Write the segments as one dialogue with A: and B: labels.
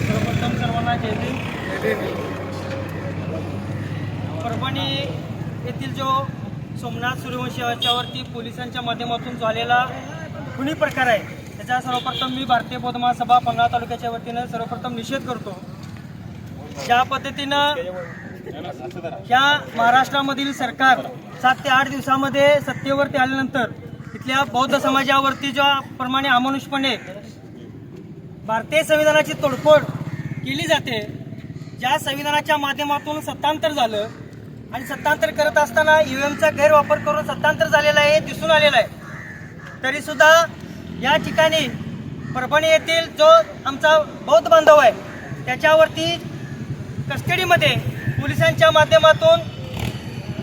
A: सर्वप्रथम सर्वांना जयते परभणी येथील जो सोमनाथ सूर्यवंशी याच्यावरती पोलिसांच्या माध्यमातून झालेला कुणी प्रकार आहे त्याचा सर्वप्रथम मी भारतीय बौद्ध महासभा पन्हाळा तालुक्याच्या वतीनं सर्वप्रथम निषेध करतो. ज्या पद्धतीनं ह्या महाराष्ट्रामधील सरकार सात ते आठ दिवसामध्ये सत्तेवरती आल्यानंतर इथल्या बौद्ध समाजावरती ज्या प्रमाणे अमानुषपणे भारतीय संविधानाची तोडफोड केली जाते ज्या संविधानाच्या माध्यमातून सत्तांतर झालं आणि सत्तांतर करत असताना ईव्हीएमचा गैरवापर करून सत्तांतर झालेला आहे दिसून आलेलं आहे. तरीसुद्धा या ठिकाणी परभणी येथील जो आमचा बौद्ध बांधव आहे त्याच्यावरती कस्टडीमध्ये पोलिसांच्या माध्यमातून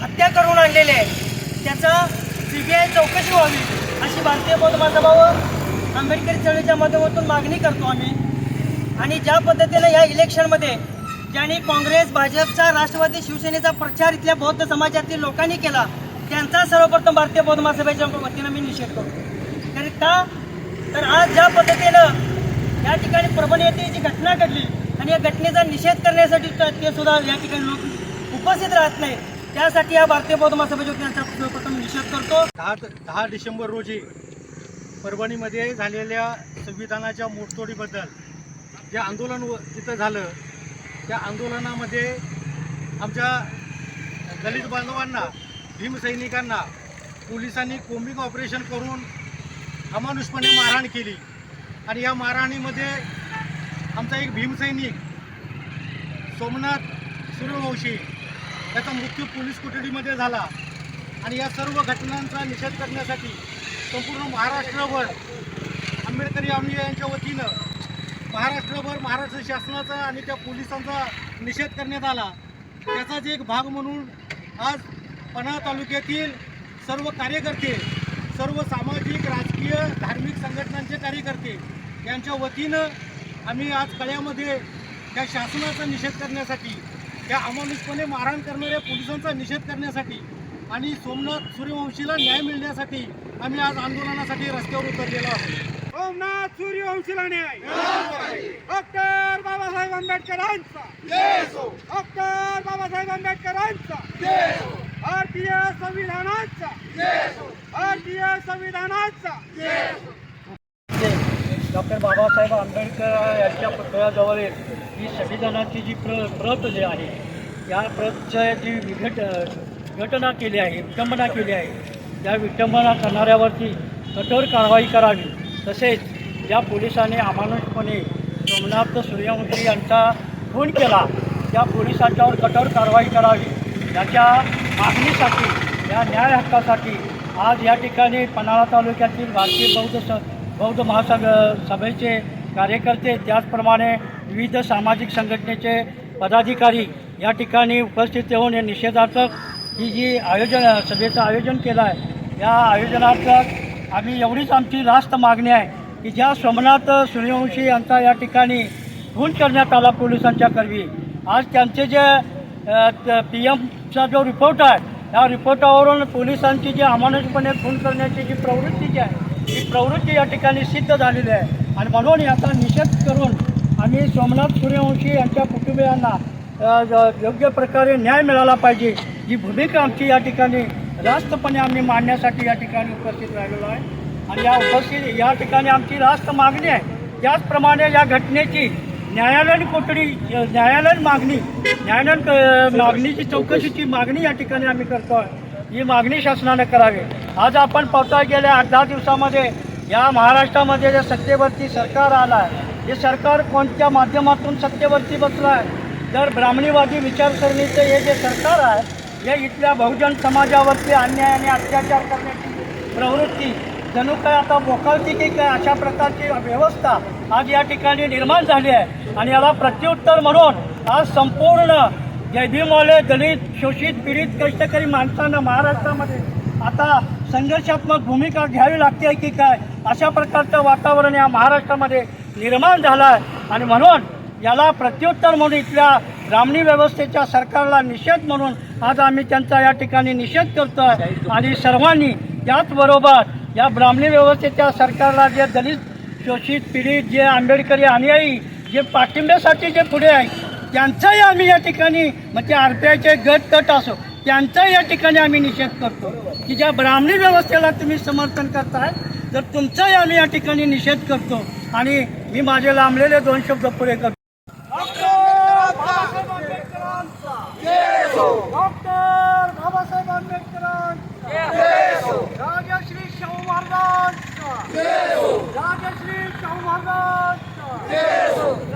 A: हत्या करून आणलेले आहे. त्याचा सी बी आय चौकशी व्हावी अशी भारतीय बौद्ध महासभा आंबेडकरी चळवळीच्या माध्यमातून मागणी करतो आम्ही. आणि ज्या पद्धतीने या इलेक्शनमध्ये ज्यांनी काँग्रेस भाजपचा राष्ट्रवादी शिवसेनेचा प्रचार इथल्या बौद्ध समाजातील लोकांनी केला त्यांचा सर्वप्रथम भारतीय बौद्ध महासभेच्या वतीनं मी निषेध करतो. कारण का? तर आज ज्या पद्धतीनं या ठिकाणी परभणी येथे जी घटना घडली आणि या घटनेचा निषेध करण्यासाठी ते सुद्धा या ठिकाणी लोक उपस्थित राहत नाही त्यासाठी या भारतीय बौद्ध महासभेच्या वतीनं त्यांचा सर्वप्रथम निषेध करतो.
B: दहा दहा डिसेंबर रोजी परभणीमध्ये झालेल्या संविधानाच्या मोडतोडीबद्दल जे आंदोलन व- तिथं झालं त्या आंदोलनामध्ये आमच्या दलित बांधवांना भीमसैनिकांना पोलिसांनी कोम्बिंग ऑपरेशन करून अमानुषपणे मारहाण केली. आणि या मारहाणीमध्ये आमचा एक भीमसैनिक सोमनाथ सूर्यवंशी त्याचा मृत्यू पोलीस कोठडीमध्ये झाला. आणि या सर्व घटनांचा निषेध करण्यासाठी संपूर्ण महाराष्ट्रभर आंबेडकरी आमली यांच्या वतीनं महाराष्ट्रभर महाराष्ट्र शासनाचा आणि त्या पोलिसांचा निषेध करण्यात आला. त्याचाच एक भाग म्हणून आज पन्हा तालुक्यातील सर्व कार्यकर्ते सर्व सामाजिक राजकीय धार्मिक संघटनांचे कार्यकर्ते यांच्या वतीनं आम्ही आज कळ्यामध्ये त्या शासनाचा निषेध करण्यासाठी त्या अमानुषपणे मारहाण करणाऱ्या पोलिसांचा निषेध करण्यासाठी आणि सोमनाथ सूर्यवंशीला न्याय मिळण्यासाठी आम्ही आज आंदोलनासाठी रस्त्यावर उतरलेलो आहोत.
C: सोमनाथ सूर्यवंशीला न्याय! डॉक्टर बाबासाहेब आंबेडकरांचा! डॉक्टर बाबासाहेब आंबेडकरांचा! भारतीय संविधानाचा! भारतीय संविधानाचा!
A: डॉक्टर बाबासाहेब आंबेडकर यांच्या पुतळ्याजवळील ही संविधानाची जी प्र प्रत जी आहे या प्रतच्या जी विघट घटना केली आहे विटंबना केली आहे त्या विटंबना करणाऱ्यावरती कठोर कारवाई करावी. तसेच ज्या पोलिसांनी अमानुषपणे सोमनाथ सूर्यवंशी यांचा खून केला त्या पोलिसांच्यावर कठोर कारवाई करावी. याच्या मागणीसाठी या न्याय हक्कासाठी आज या ठिकाणी पन्हाळा तालुक्यातील भारतीय बौद्ध बौद्ध महासंघ सभेचे कार्यकर्ते त्याचप्रमाणे विविध सामाजिक संघटनेचे पदाधिकारी या ठिकाणी उपस्थित होऊन हे निषेधार्थक ही जी आयोजन सभेचं आयोजन केलं आहे या आयोजनार्थक आम्ही एवढीच आमची रास्त मागणी आहे की ज्या सोमनाथ सूर्यवंशी यांचा या ठिकाणी खून करण्यात आला पोलिसांच्या करवी. आज त्यांचे जे पी एमचा जो रिपोर्ट आहे या रिपोर्टावरून पोलिसांची जी अमानुषपणे खून करण्याची जी प्रवृत्ती जी आहे ही प्रवृत्ती या ठिकाणी सिद्ध झालेली आहे. आणि म्हणून याचा निषेध करून आम्ही सोमनाथ सूर्यवंशी यांच्या कुटुंबियांना ज- योग्य प्रकारे न्याय मिळाला पाहिजे. ही भूमिका आमची या ठिकाणी रास्तपणे आम्ही मांडण्यासाठी या ठिकाणी उपस्थित राहिलेलो आहे. आणि या उपस्थित या ठिकाणी आमची रास्त मागणी आहे. त्याचप्रमाणे या घटनेची न्यायालयीन कोठडी न्यायालयीन मागणी न्यायालयीन मागणीची चौकशीची मागणी या ठिकाणी आम्ही करतो आहे ही मागणी शासनाने करावी. आज आपण पाहता गेल्या आठ दहा दिवसामध्ये या महाराष्ट्रामध्ये जे सत्तेवरती सरकार आलं आहे हे सरकार कोणत्या माध्यमातून सत्तेवरती बसलं आहे तर ब्राह्मणीवादी विचारसरणीचं हे जे सरकार आहे हे इथल्या बहुजन समाजावरती अन्याय आणि अत्याचार करण्याची प्रवृत्ती जणू काय आता बोकावती की काय अशा प्रकारची व्यवस्था आज या ठिकाणी निर्माण झाली आहे. आणि याला प्रत्युत्तर म्हणून आज संपूर्ण जयभीमवाले दलित शोषित पीडित कष्टकरी माणसांना महाराष्ट्रामध्ये आता संघर्षात्मक भूमिका घ्यावी लागते की काय? अशा प्रकारचं वातावरण या महाराष्ट्रामध्ये निर्माण झालं आहे आणि म्हणून याला प्रत्युत्तर म्हणून इथल्या ब्राह्मणी व्यवस्थेच्या सरकारला निषेध म्हणून आज आम्ही त्यांचा या ठिकाणी निषेध करतो आहे आणि सर्वांनी त्याचबरोबर या ब्राह्मणी व्यवस्थेच्या सरकारला जे दलित शोषित पीडित जे आंबेडकरी अनुयायी जे पाठिंब्यासाठी जे पुढे आहे त्यांचाही आम्ही या ठिकाणी म्हणजे आर पी आयचे गट गट असो त्यांचा या ठिकाणी आम्ही निषेध करतो. की ज्या ब्राह्मणी व्यवस्थेला तुम्ही समर्थन करताय तर तुमचाही आम्ही या ठिकाणी निषेध करतो. आणि मी माझे लांबलेले दोन शब्द पुरे करतो. राजश्री शाहू महाराजांचा. राजश्री शाहू फुल्यांचा